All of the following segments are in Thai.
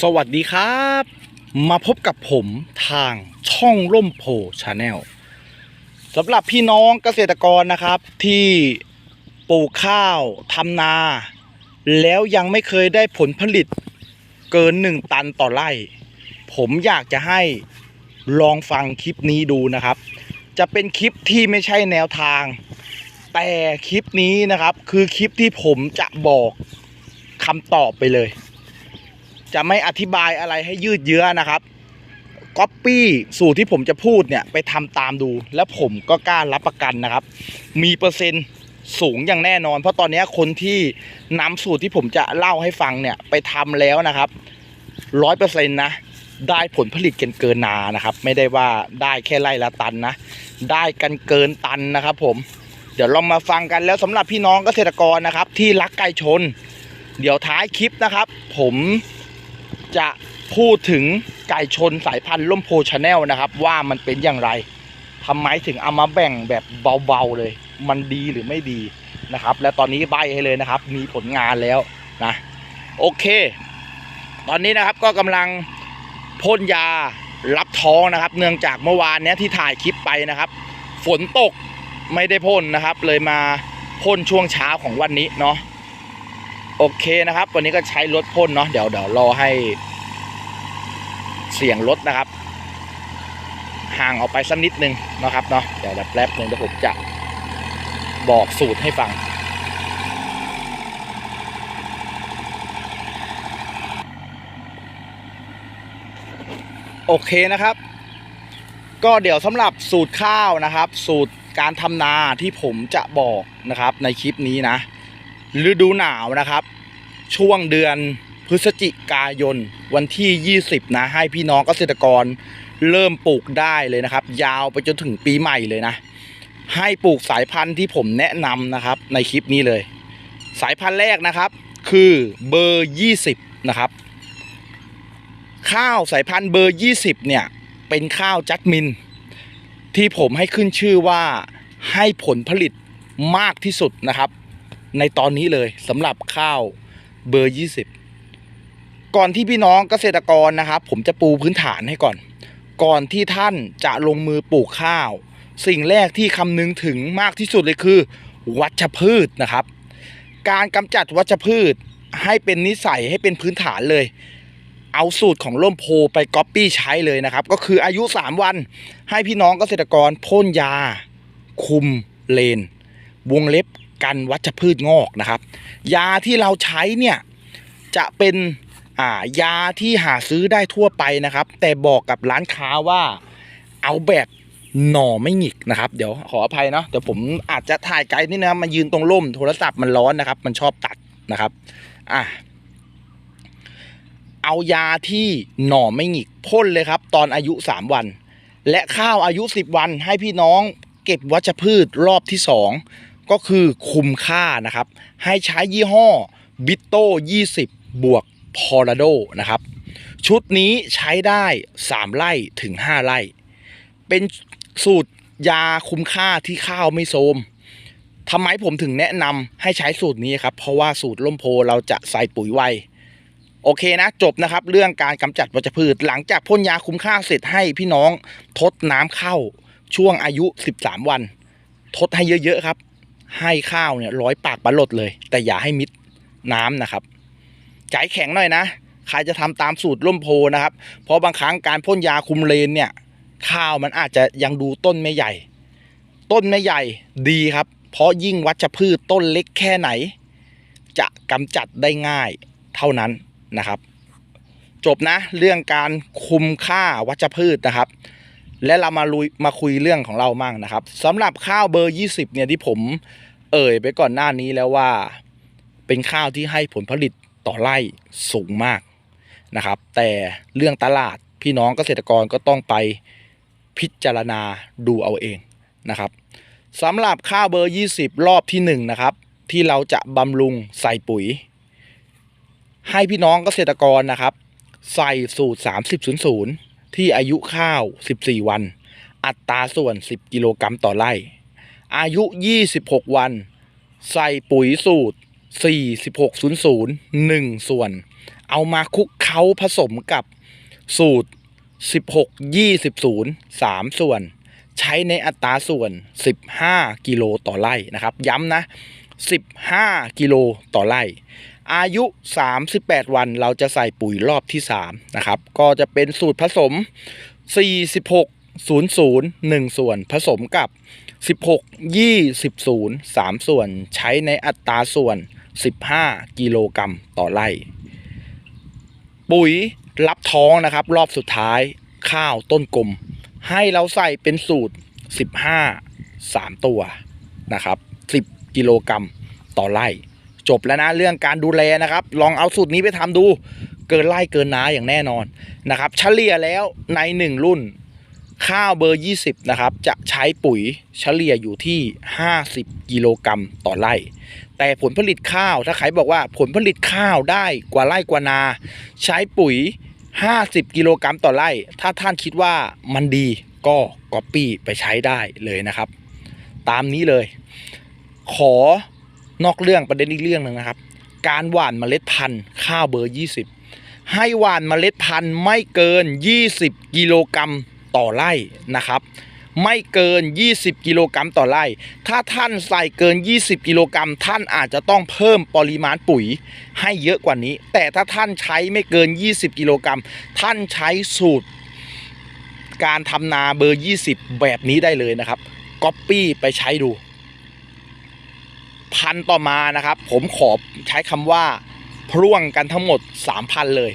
สวัสดีครับ มาพบกับผมทางช่องร่มโพชาแนลสำหรับพี่น้องเกษตรกรนะครับ ที่ปลูกข้าวทำนา แล้วยังไม่เคยได้ผลผลิตเกิน1ตันต่อไร่ ผมอยากจะให้ลองฟังคลิปนี้ดูนะครับ จะเป็นคลิปที่ไม่ใช่แนวทาง แต่คลิปนี้นะครับ คือคลิปที่ผมจะบอกคำตอบไปเลย จะไม่อธิบายอะไรให้ยืดเยื้อนะครับก๊อปปี้สูตรที่ผมจะพูดเนี่ยไปทำตามดู แล้วผมก็กล้ารับประกันนะครับ มีเปอร์เซ็นต์สูงอย่างแน่นอน เพราะตอนนี้คนที่นำสูตรที่ผมจะเล่าให้ฟังเนี่ยไปทำแล้วนะครับร้อยเปอร์เซ็นต์นะได้ผลผลิตกันเกินนานะครับ ไม่ได้ว่าได้แค่ไร่ละตันนะ ได้กันเกินตันนะครับผมเดี๋ยวเรามาฟังกันแล้วสำหรับพี่น้องเกษตรกรนะครับ ที่รักไก่ชน เดี๋ยวท้ายคลิปนะครับ ผม จะพูดถึงไก่ชนสายพันธุ์ล่มโพชาแนลนะครับ ว่ามันเป็นอย่างไรทำไมถึงเอามาแบ่งแบบเบาๆเลย มันดีหรือไม่ดีนะครับ และตอนนี้ใบให้เลยนะครับ มีผลงานแล้วนะโอเค ตอนนี้นะครับก็กำลังพ่นยารับท้องนะครับ เนื่องจากเมื่อวานนี้ที่ถ่ายคลิปไปนะครับ ฝนตกไม่ได้พ่นนะครับ เลยมาพ่นช่วงเช้าของวันนี้เนาะ โอเคนะครับ วันนี้ก็ใช้รถพ่นเนาะเดี๋ยวเดี๋ยวรอให้ เสียงรถนะครับ ห่างออกไปสักนิดนึงนะครับเนาะเดี๋ยวแป๊บนึงเดี๋ยวผมจะบอกสูตรให้ฟัง โอเคนะครับ ก็เดี๋ยวสำหรับสูตรข้าวนะครับ สูตรการทำนาที่ผมจะบอกนะครับในคลิปนี้นะ ฤดูหนาวนะครับ ช่วงเดือนพฤศจิกายนวันที่ 20 นะ ให้พี่น้องเกษตรกรเริ่มปลูกได้เลยนะครับ ยาวไปจนถึงปีใหม่เลยนะ ให้ปลูกสายพันธุ์ที่ผมแนะนำนะครับ ในคลิปนี้เลย สายพันธุ์แรกนะครับ คือเบอร์ 20 นะครับ ข้าวสายพันธุ์เบอร์ 20 เนี่ย เป็นข้าวจัดมิน ที่ผมให้ขึ้นชื่อว่าให้ผลผลิตมากที่สุดนะครับ ในตอนนี้เลยสำหรับข้าวเบอร์ 20 ก่อนที่พี่น้องเกษตรกรนะครับ ผมจะปูพื้นฐานให้ก่อน ก่อนที่ท่านจะลงมือปลูกข้าว สิ่งแรกที่คำนึงถึงมากที่สุดเลยคือ วัชพืชนะครับ การกำจัดวัชพืชให้เป็นนิสัยให้เป็นพื้นฐานเลย เอาสูตรของล่มโพไปก๊อปปี้ใช้เลยนะครับ ก็คืออายุ 3 วัน ให้พี่น้องเกษตรกรพ่นยา คุมเลน วงเล็บ กันวัชพืชงอกนะครับ ยาที่เราใช้เนี่ยจะเป็นอ่ายาที่หาซื้อได้ทั่วไปนะครับ แต่บอกกับร้านค้าว่าเอาแบบหน่อไม่หงิกนะครับ เดี๋ยวขออภัยเนาะเดี๋ยวผมอาจจะถ่ายไกลนี่นะมายืนตรงร่มโทรศัพท์มันร้อนนะครับ มันชอบตัดนะครับอะเอายาที่หน่อไม่หงิกพ่นเลยครับ ตอนอายุ 3 วัน และข้าวอายุ 10 วันให้พี่น้องเก็บวัชพืชรอบที่ 2 ก็คือคุมค่านะครับ ให้ใช้ยี่ห้อบิโต้20 บวกพอร์โดนะครับ ชุดนี้ใช้ได้ 3 ไร่ถึง 5 ไร่ เป็นสูตรยาคุมค่าที่ข้าวไม่โทมทำไมผมถึงแนะนำให้ใช้สูตรนี้ครับ เพราะว่าสูตรล่มโพเราจะใส่ปุ๋ยไวโอเคนะ จบนะครับ เรื่องการกำจัดวัชพืช หลังจากพ่นยาคุมค่าเสร็จให้พี่น้องทดน้ำเข้าช่วงอายุ 13 วัน ทดให้เยอะ ๆ ครับ ให้ข้าวเนี่ยร้อยปากปลาหลดเลย แต่อย่าให้มิดน้ำนะครับใจแข็งหน่อยนะ ใครจะทำตามสูตรล่มโพนะครับ เพราะบางครั้งการพ่นยาคุมเลนเนี่ย ข้าวมันอาจจะยังดูต้นไม่ใหญ่ ต้นไม่ใหญ่ดีครับ เพราะยิ่งวัชพืชต้นเล็กแค่ไหน จะกำจัดได้ง่ายเท่านั้นนะครับ จบนะเรื่องการคุมค่าวัชพืชนะครับ และเรามาลุยมาคุยเรื่องของเรามั่งนะครับสำหรับข้าวเบอร์ 20 เนี่ยที่ผมเอ่ยไปก่อนหน้านี้แล้วว่า เป็นข้าวที่ให้ผลผลิตต่อไร่สูงมากนะครับ แต่เรื่องตลาดพี่น้องเกษตรกรก็ต้องไปพิจารณาดูเอาเองนะครับสำหรับข้าวเบอร์ 20 รอบที่1นะครับที่เราจะบำรุงใส่ปุ๋ย ให้พี่น้องเกษตรกรนะครับ ใส่สูตร 3000 ที่อายุข้าว 14 วัน อัตราส่วน 10 กิโลกรัมต่อไร่ อายุ 26 วัน ใส่ปุ๋ยสูตร 4600 1 ส่วน เอามาคลุกเคล้าผสมกับสูตร 16 20 0 3 ส่วน ใช้ในอัตราส่วน 15 กิโลต่อไร่นะครับ ย้ำนะ 15 กิโลต่อไร่ อายุ 38 วันเราจะใส่ปุ๋ยรอบที่ 3 นะครับ ก็จะเป็นสูตรผสม 46 00 1 ส่วนผสมกับ 16 20 0 3 ส่วนใช้ในอัตราส่วน 15 กิโลกรัมต่อไร่ ปุ๋ยรับท้องนะครับ รอบสุดท้ายข้าวต้นกลม ให้เราใส่เป็นสูตร 15 3 ตัวนะครับ 10 กิโลกรัมต่อไร่ จบแล้วนะเรื่องการดูแลนะครับ ลองเอาสูตรนี้ไปทำดู เกินไร่เกินนาอย่างแน่นอนนะครับ เฉลี่ยแล้วใน 1 รุ่น ข้าวเบอร์ 20 นะครับ จะใช้ปุ๋ยเฉลี่ยอยู่ที่ 50 กิโลกรัมต่อไร่ แต่ผลผลิตข้าวถ้าใครบอกว่าผลผลิตข้าวได้กว่าไร่กว่านา ใช้ปุ๋ย 50 กิโลกรัมต่อไร่ ถ้าท่านคิดว่ามันดีก็ก๊อปปี้ไปใช้ได้เลยนะครับ ตามนี้เลย ขอ นอกเรื่องประเด็นอีกเรื่องหนึ่งนะครับ การหว่านเมล็ดพันธุ์ข้าวเบอร์ 20 ให้หว่านเมล็ดพันธุ์ไม่เกิน 20 กิโลกรัมต่อไร่นะครับ ไม่เกิน 20 กิโลกรัมต่อไร่ ถ้าท่านใส่เกิน 20 กิโลกรัมท่านอาจจะต้องเพิ่มปริมาณปุ๋ยให้เยอะกว่านี้ แต่ถ้าท่านใช้ไม่เกิน 20 กิโลกรัมท่านใช้สูตร การทำนาเบอร์ 20 แบบนี้ได้เลยนะครับก๊อปปี้ไปใช้ดู พันต่อมานะครับ ผมขอใช้คำว่าพร่วงกันทั้งหมด 3,000 เลย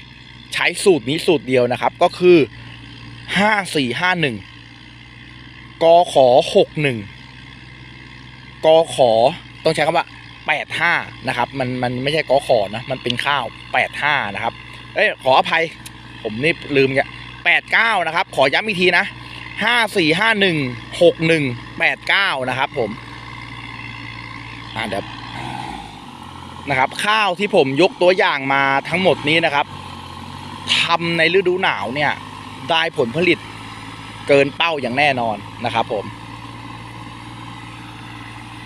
ใช้สูตรนี้สูตรเดียวนะครับ ก็คือ 5451 กขอ 61 กขอ ต้องใช้คำว่า 85 นะครับ มันมันไม่ใช่กขอนะ มันเป็นข้าว 85 นะครับ เอ้ย ขออภัย ผมนี่ลืมแก89 นะครับ ขอย้ำอีกทีนะ 5451 61 89 นะครับผม อ่าเดี๋ยวนะครับข้าวที่ผมยกตัวอย่างมาทั้งหมดนี้นะครับทำในฤดูหนาวเนี่ย ได้ผลผลิตเกินเป้าอย่างแน่นอนนะครับผม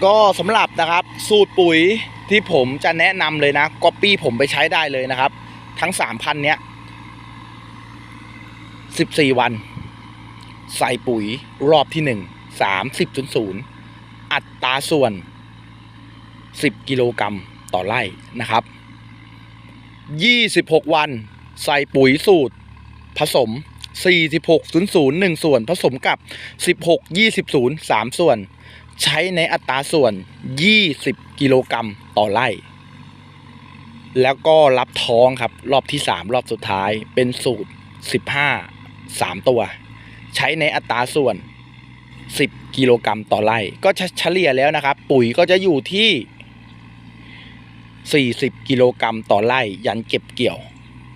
ก็สำหรับนะครับสูตรปุ๋ยที่ผมจะแนะนำเลยนะก๊อปปี้ผมไปใช้ได้เลยนะครับ ทั้งสามพันเนี้ยสิบสี่วัน ใส่ปุ๋ยรอบที่หนึ่งสามสิบศูนย์อัตราส่วน 10 กิโลกรัมต่อไร่นะครับ 26 วันใส่ปุ๋ยสูตรผสม 46 0 0 1 ส่วนผสมกับ 16 20 0 3 ส่วน ใช้ในอัตราส่วน 20 กิโลกรัมต่อไร่ แล้วก็รับท้องครับ รอบที่ 3 รอบสุดท้ายเป็นสูตร 15 3 ตัว ใช้ในอัตราส่วน 10 กิโลกรัมต่อไร่ ก็เฉลี่ยแล้วนะครับ ปุ๋ยก็จะอยู่ที่ 40 กิโลกรัมต่อไร่ยันเก็บเกี่ยว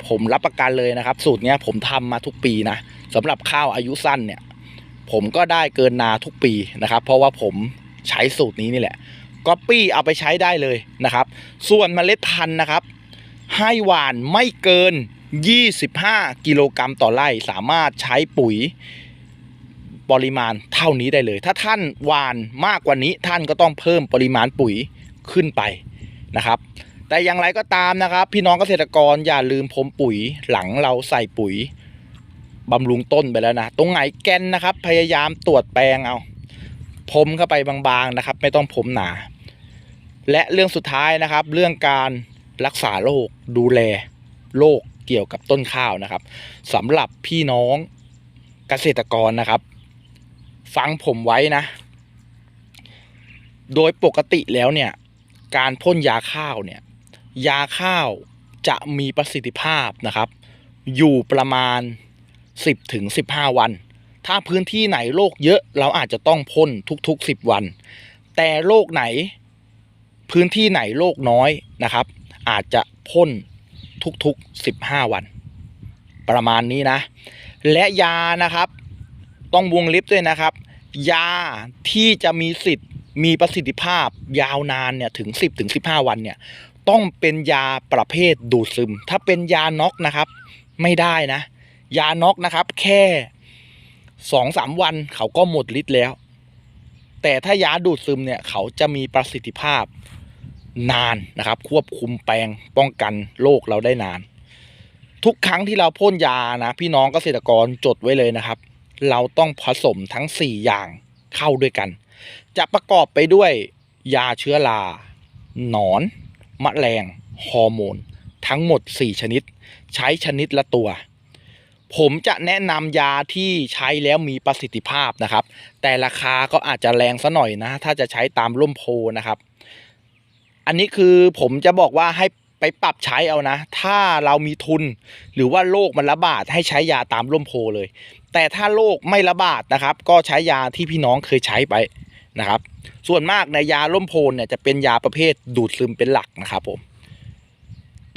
ผมรับประกันเลยนะครับ สูตรเนี้ยผมทำมาทุกปีนะสำหรับข้าวอายุสั้นเนี่ย ผมก็ได้เกินนาทุกปีนะครับ เพราะว่าผมใช้สูตรนี้นี่แหละก๊อปปี้เอาไปใช้ได้เลยนะครับ ส่วนเมล็ดพันธุ์นะครับ ให้หวานไม่เกิน 25 กิโลกรัมต่อไร่สามารถใช้ปุ๋ยปริมาณเท่านี้ได้เลย ถ้าท่านหวานมากกว่านี้ท่านก็ต้องเพิ่มปริมาณปุ๋ยขึ้นไป นะครับ แต่อย่างไรก็ตามนะครับ พี่น้องเกษตรกรอย่าลืมพรมปุ๋ยหลังเราใส่ปุ๋ยบำรุงต้นไปแล้วนะ ตรงไหนแกนนะครับ พยายามตรวจแปลงเอาพรมเข้าไปบางๆนะครับ ไม่ต้องพรมหนา และเรื่องสุดท้ายนะครับ เรื่องการรักษาโรคดูแลโรคเกี่ยวกับต้นข้าวนะครับสำหรับพี่น้องเกษตรกรนะครับ ฟังผมไว้นะ โดยปกติแล้วเนี่ย การพ่นยาข้าวเนี่ยยาข้าวจะมีประสิทธิภาพนะครับ อยู่ประมาณ 10ถึง15 วัน ถ้าพื้นที่ไหนโรคเยอะเราอาจจะต้องพ่นทุก ๆ 10 วัน แต่โรคไหนพื้นที่ไหนโรคน้อยนะครับ อาจจะพ่นทุกๆ 15 วัน ประมาณนี้นะ และยานะครับ ต้องวงเล็บด้วยนะครับ ยาที่จะมีสิทธิ์ มีประสิทธิภาพยาวนานเนี่ยถึง 10ถึง15 วันเนี่ยต้องเป็นยาประเภทดูดซึม ถ้าเป็นยาน็อกนะครับ ไม่ได้นะ ยาน็อกนะครับ แค่สองสามวันเขาก็หมดฤทธิ์แล้ว แต่ถ้ายาดูดซึมเนี่ยเขาจะมีประสิทธิภาพนานนะครับ ควบคุมแปลงป้องกันโรคเราได้นาน ทุกครั้งที่เราพ่นยานะ พี่น้องเกษตรกรจดไว้เลยนะครับ เราต้องผสมทั้ง 4 อย่าง เข้าด้วยกัน จะประกอบไปด้วยยาเชื้อราหนอน มะแมลงฮอร์โมน ทั้งหมด 4 ชนิด ใช้ชนิดละตัว ผมจะแนะนำยาที่ใช้แล้วมีประสิทธิภาพนะครับ แต่ราคาก็อาจจะแรงซะหน่อยนะ ถ้าจะใช้ตามร่มโพนะครับ อันนี้คือผมจะบอกว่าให้ ไปปรับใช้เอานะ ถ้าเรามีทุน หรือว่าโรคมันระบาดให้ใช้ยาตามร่มโพเลย แต่ถ้าโรคไม่ระบาดนะครับ ก็ใช้ยาที่พี่น้องเคยใช้ไปนะครับ ส่วนมากในยาร่มโพนเนี่ยจะเป็นยาประเภทดูดซึมเป็นหลักนะครับผม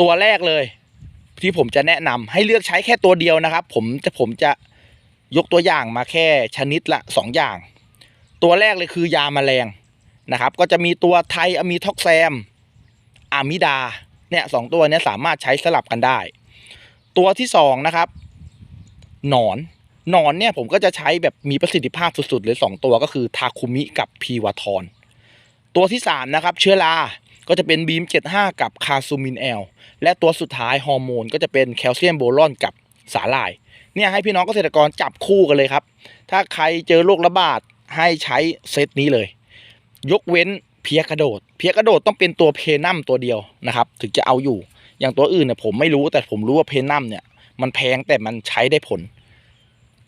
ตัวแรกเลยที่ผมจะแนะนำให้เลือกใช้แค่ตัวเดียวนะครับ ผมจะผมจะยกตัวอย่างมาแค่ชนิดละสองอย่าง ตัวแรกเลยคือยาแมลงนะครับ ก็จะมีตัวไทอะมีท็อกแซมอะมิดา เนี่ยสองตัวเนี้ยสามารถใช้สลับกันได้ ตัวที่สองนะครับ หนอน หนอนเนี่ยผมก็จะใช้แบบมีประสิทธิภาพสุดๆเลยสองตัวก็คือทาคุมิกับพีวาทอนตัวที่สามนะครับ เชื้อราก็จะเป็นบีม 75 กับคาซูมินแอล และตัวสุดท้ายฮอร์โมนก็จะเป็นแคลเซียมโบรอนกับสาหร่าย เนี่ยให้พี่น้องเกษตรกรจับคู่กันเลยครับ ถ้าใครเจอโรคระบาดให้ใช้เซตนี้เลย ยกเว้น เพียกระโดด เพียกระโดดต้องเป็นตัวเพนัมตัวเดียวนะครับ ถึงจะเอาอยู่ อย่างตัวอื่นเนี่ยผมไม่รู้แต่ผมรู้ว่าเพนัมเนี่ย มันแพงแต่มันใช้ได้ผล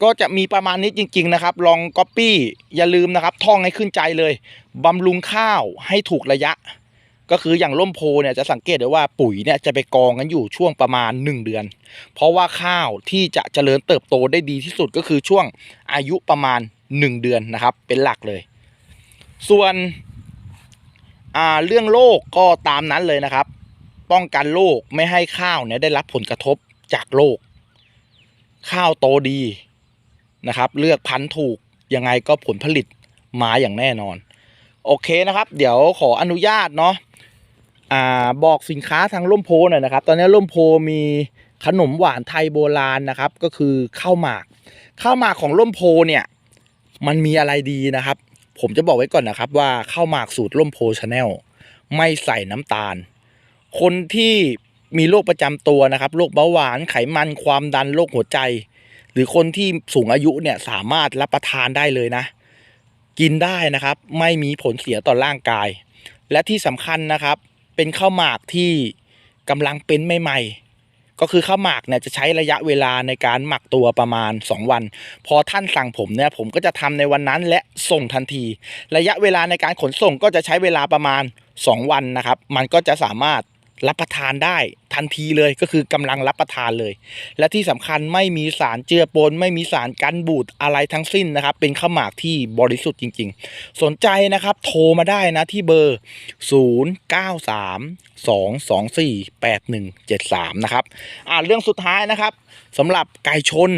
ก็จะมีประมาณนี้จริง ๆ นะครับ ลองก๊อปปี้อย่าลืมนะครับ ท่องให้ขึ้นใจเลยบำรุงข้าวให้ถูกระยะ ก็คืออย่างร่มโพเนี่ยจะสังเกตได้ว่าปุ๋ยเนี่ยจะไปกองกันอยู่ช่วงประมาณ 1 เดือน เพราะว่าข้าวที่จะเจริญเติบโตได้ดีที่สุดก็คือช่วงอายุประมาณ 1 เดือนนะครับ เป็นหลักเลย ส่วน อ่าเรื่องโรคก็ตามนั้นเลยนะครับ ป้องกันโรคไม่ให้ข้าวเนี่ยได้รับผลกระทบจากโรคข้าวโตดีนะครับ เลือกพันธุ์ถูกยังไงก็ผลผลิตมาอย่างแน่นอน โอเคนะครับ เดี๋ยวขออนุญาตเนาะอ่าบอกสินค้าทางร่มโพหน่อยนะครับ ตอนนี้ร่มโพมีขนมหวานไทยโบราณนะครับ ก็คือข้าวหมากข้าวหมากของร่มโพเนี่ย มันมีอะไรดีนะครับ ผมจะบอกไว้ก่อนนะครับว่าข้าวหมากสูตรร่มโพชาแนลไม่ใส่น้ำตาล คนที่มีโรคประจำตัวนะครับโรคเบาหวานไขมันความดันโรคหัวใจ หรือคนที่สูงอายุเนี่ยสามารถรับประทานได้เลยนะ กินได้นะครับ ไม่มีผลเสียต่อร่างกาย และที่สำคัญนะครับ เป็นข้าวหมากที่กำลังเป็นใหม่ๆ ก็คือข้าวหมากเนี่ยจะใช้ระยะเวลาในการหมักตัวประมาณ 2 วัน พอท่านสั่งผมเนี่ยผมก็จะทำในวันนั้นและส่งทันที ระยะเวลาในการขนส่งก็จะใช้เวลาประมาณ 2 วันนะครับ มันก็จะสามารถรับประทานได้ ทันทีเลยก็คือกำลังรับประทานเลย และที่สำคัญไม่มีสารเจือปน ไม่มีสารกันบูดอะไรทั้งสิ้นนะครับ เป็นข้าวหมากที่บริสุทธิ์จริง ๆ สนใจนะครับโทรมาได้นะที่เบอร์ 0 9 3 2 2 4 8 1 7 3 นะครับอ่าเรื่องสุดท้ายนะครับสำหรับไก่ชน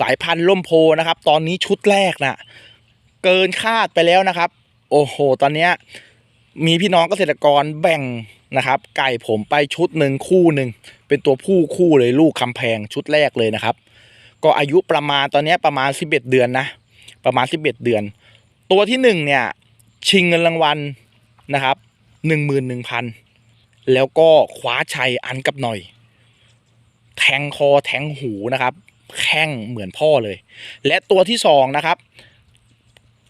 สายพันธุ์ล่มโพนะครับ ตอนนี้ชุดแรกน่ะเกินคาดไปแล้วนะครับ โอ้โห ตอนเนี้ยมีพี่น้องเกษตรกรแบ่ง นะครับ ไก่ผมไปชุดหนึ่งคู่หนึ่งเป็นตัวผู้คู่เลยลูกคำแพงชุดแรกเลยนะครับ ก็อายุประมาณตอนนี้ประมาณ 11 เดือนนะ ประมาณ 11 เดือน ตัวที่หนึ่งเนี่ย ชิงเงินรางวัลนะครับหนึ่งหมื่นหนึ่งพันแล้วก็คว้าชัยอันกับหน่อย แทงคอแทงหูนะครับ แข้งเหมือนพ่อเลย และตัวที่สองนะครับ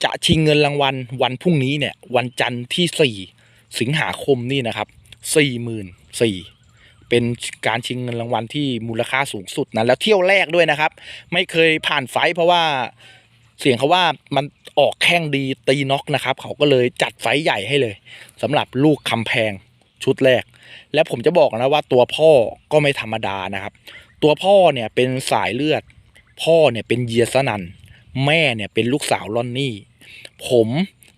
จะชิงเงินรางวัลวันพรุ่งนี้เนี่ยวันจันทร์ที่สี่สิงหาคมนี่นะครับ สี่หมื่นสี่เป็นการชิงเงินรางวัลที่มูลค่าสูงสุดนะแล้วเที่ยวแรกด้วยนะครับ ไม่เคยผ่านไฟเพราะว่าเสียงเขาว่ามันออกแข้งดีตีน็อกนะครับ เขาก็เลยจัดไฟใหญ่ให้เลยสำหรับลูกคำแพงชุดแรก และผมจะบอกนะว่าตัวพ่อก็ไม่ธรรมดานะครับ ตัวพ่อเนี่ยเป็นสายเลือด พ่อเนี่ยเป็นเยียสนันแม่เนี่ยเป็นลูกสาวลอนนี่ ผม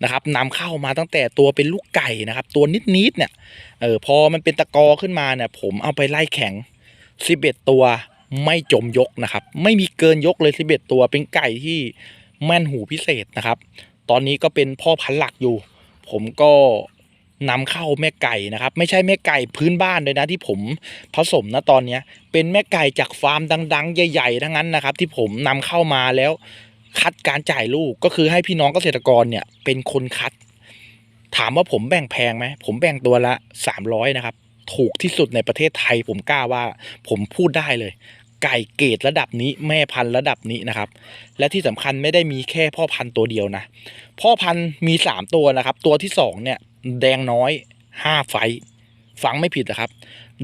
นะครับนำเข้ามาตั้งแต่ตัวเป็นลูกไก่นะครับ ตัวนิดๆเนี่ยเออพอมันเป็นตะกอขึ้นมาเนี่ย ผมเอาไปไล่แข่ง11 ตัวไม่จมยกนะครับ ไม่มีเกินยกเลย 11 ตัวเป็นไก่ที่แม่นหูพิเศษนะครับ ตอนนี้ก็เป็นพ่อพันธุ์หลักอยู่ ผมก็นำเข้าแม่ไก่นะครับ ไม่ใช่แม่ไก่พื้นบ้านเลยนะที่ผมผสมนะตอนนี้เป็นแม่ไก่จากฟาร์มดัง ๆ ใหญ่ ๆ ทั้งนั้นนะครับ ที่ผมนำเข้ามาแล้ว คัดการจ่ายลูกก็คือให้พี่น้องเกษตรกรเนี่ยเป็นคนคัด ถามว่าผมแบ่งแพงไหมผมแบ่งตัวละ300นะครับ ถูกที่สุดในประเทศไทย ผมกล้าว่า ผมพูดได้เลย ไก่เกรดระดับนี้แม่พันธุ์ระดับนี้นะครับ และที่สำคัญไม่ได้มีแค่พ่อพันธุ์ตัวเดียวนะ พ่อพันธุ์มีสามตัวนะครับ ตัวที่สองเนี่ย แดงน้อยห้าไฟฟังไม่ผิดนะครับ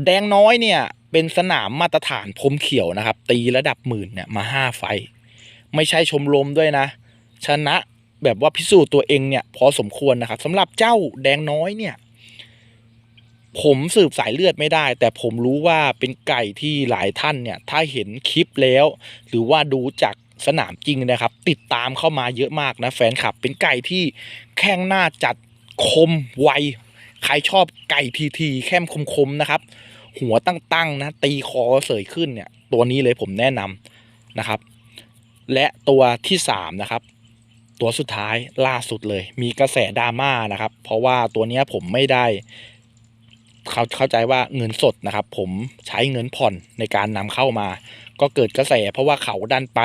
แดงน้อยเนี่ยเป็นสนามมาตรฐานพรมเขียวนะครับ ตีระดับหมื่นเนี่ยมาห้าไฟ ไม่ใช่ชมรมด้วยนะ ชนะแบบว่าพิสูจน์ตัวเองเนี่ย พอสมควรนะครับสำหรับเจ้าแดงน้อยเนี่ย ผมสืบสายเลือดไม่ได้ แต่ผมรู้ว่าเป็นไก่ที่หลายท่านเนี่ย ถ้าเห็นคลิปแล้ว หรือว่าดูจากสนามจริงนะครับ ติดตามเข้ามาเยอะมากนะแฟนคลับ เป็นไก่ที่แข้งหน้าจัดคมไวใครชอบไก่ทีทีแข้มคมๆนะครับ หัวตั้งๆนะ ตีคอเสยขึ้นเนี่ย ตัวนี้เลยผมแนะนำนะครับ และตัวที่สามนะครับตัวสุดท้ายล่าสุดเลย มีกระแสดราม่านะครับ เพราะว่าตัวนี้ผมไม่ได้เขาเข้าใจว่าเงินสดนะครับ ผมใช้เงินผ่อนในการนำเข้ามา ก็เกิดกระแส เพราะว่าเขาดันไป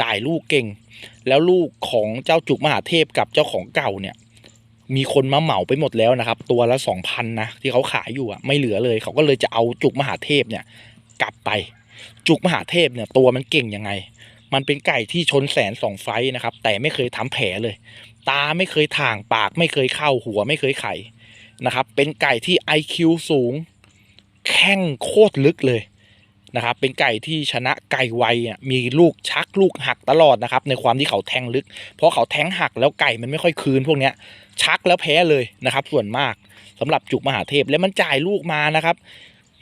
จ่ายลูกเก่ง แล้วลูกของเจ้าจุกมหาเทพกับเจ้าของเก่าเนี่ย มีคนมาเหมาไปหมดแล้วนะครับ ตัวละสองพันนะที่เขาขายอยู่อะไม่เหลือเลย เขาก็เลยจะเอาจุกมหาเทพเนี่ย กลับไป จุกมหาเทพเนี่ย ตัวมันเก่งยังไง มันเป็นไก่ที่ชนแสนสองไฟนะครับ แต่ไม่เคยทำแผลเลย ตาไม่เคยถ่างปาก ไม่เคยเข้าหัวไม่เคยไข่นะครับ เป็นไก่ที่ IQ สูง แข้งโคตรลึกเลยนะครับ เป็นไก่ที่ชนะไก่ไวอะมีลูกชักลูกหักตลอดนะครับ ในความที่เขาแทงลึก เพราะเขาแทงหักแล้วไก่มันไม่ค่อยคืนพวกเนี้ย ชักแล้วแพ้เลยนะครับ ส่วนมากสำหรับจุกมหาเทพแล้วมันจ่ายลูกมานะครับ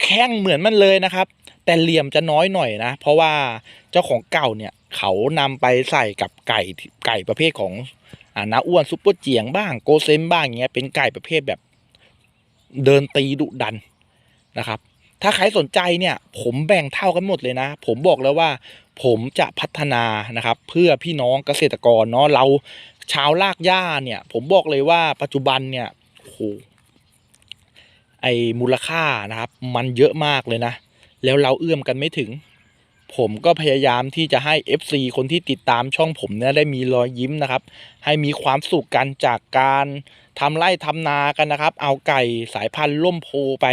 แข้งเหมือนมันเลยนะครับ แต่เหลี่ยมจะน้อยหน่อยนะ เพราะว่าเจ้าของเก่าเนี่ย เขานำไปใส่กับไก่ไก่ประเภทของอ่านาอ้วนซุปเปอร์เจียงบ้างโกเซมบ้างเงี้ยเป็นไก่ประเภทแบบเดินตีดุดันนะครับ ถ้าใครสนใจเนี่ยผมแบ่งเท่ากันหมดเลยนะ ผมบอกแล้วว่า ผมจะพัฒนานะครับ เพื่อพี่น้องเกษตรกรเนาะเราชาวลากหญ้าเนี่ย ผมบอกเลยว่าปัจจุบันเนี่ยโอ้โหไอมูลค่านะครับ มันเยอะมากเลยนะ แล้วเราเอื้อมกันไม่ถึง ผมก็พยายามที่จะให้ FC คนที่ติดตามช่องผมเนี่ยได้มีรอยยิ้มนะครับ ให้มีความสุขกันจากการทำไร่ทำนากันนะครับ เอาไก่สายพันธุ์ล่มโพไป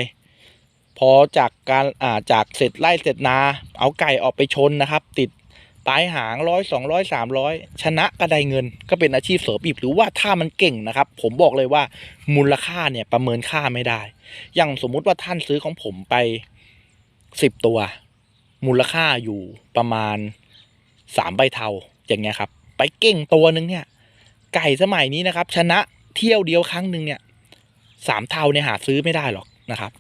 พอจากการอ่าจากเสร็จไร่เสร็จนา เอาไก่ออกไปชนนะครับ ติดปลายหางร้อยสองร้อยสามร้อยชนะก็ไดเงิน ก็เป็นอาชีพเสริมอีกหรือว่าถ้ามันเก่งนะครับ ผมบอกเลยว่ามูลค่าเนี่ยประเมินค่าไม่ได้ อย่างสมมุติว่าท่านซื้อของผมไปสิบตัว มูลค่าอยู่ประมาณสามใบเทาอย่างเงี้ยครับไปเก่งตัวหนึ่งเนี่ย ไก่สมัยนี้นะครับ ชนะเที่ยวเดียวครั้งหนึ่งเนี่ยสามเทาเนี่ยหาซื้อไม่ได้หรอกนะครับ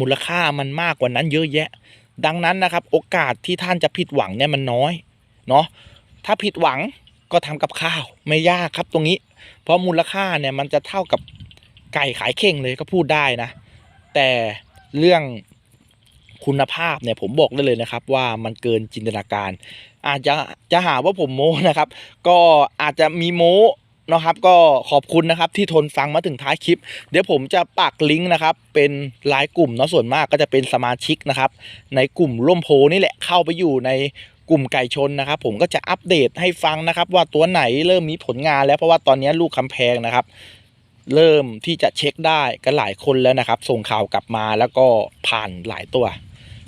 มูลค่ามันมากกว่านั้นเยอะแยะ ดังนั้นนะครับ โอกาสที่ท่านจะผิดหวังเนี่ยมันน้อยเนาะถ้าผิดหวังก็ทำกับข้าวไม่ยากครับตรงนี้ เพราะมูลค่าเนี่ยมันจะเท่ากับไก่ขายเข่งเลยก็พูดได้นะ แต่เรื่อง คุณภาพเนี่ยผมบอกได้เลยนะครับ ว่ามันเกินจินตนาการ อาจจะจะหาว่าผมโม้นะครับ ก็อาจจะมีโม้นะครับก็ขอบคุณนะครับที่ทนฟังมาถึงท้ายคลิป เดี๋ยวผมจะปักลิงก์นะครับ เป็นรายกลุ่มเนาะส่วนมากก็จะเป็นสมาชิกนะครับ ในกลุ่มร่มโพนี่แหละเข้าไปอยู่ในกลุ่มไก่ชนนะครับ ผมก็จะอัปเดตให้ฟังนะครับ ว่าตัวไหนเริ่มมีผลงานแล้วเพราะว่าตอนนี้ลูกคำแพงนะครับ เริ่มที่จะเช็คได้กันหลายคนแล้วนะครับ ส่งข่าวกลับมาแล้วก็ผ่านหลายตัว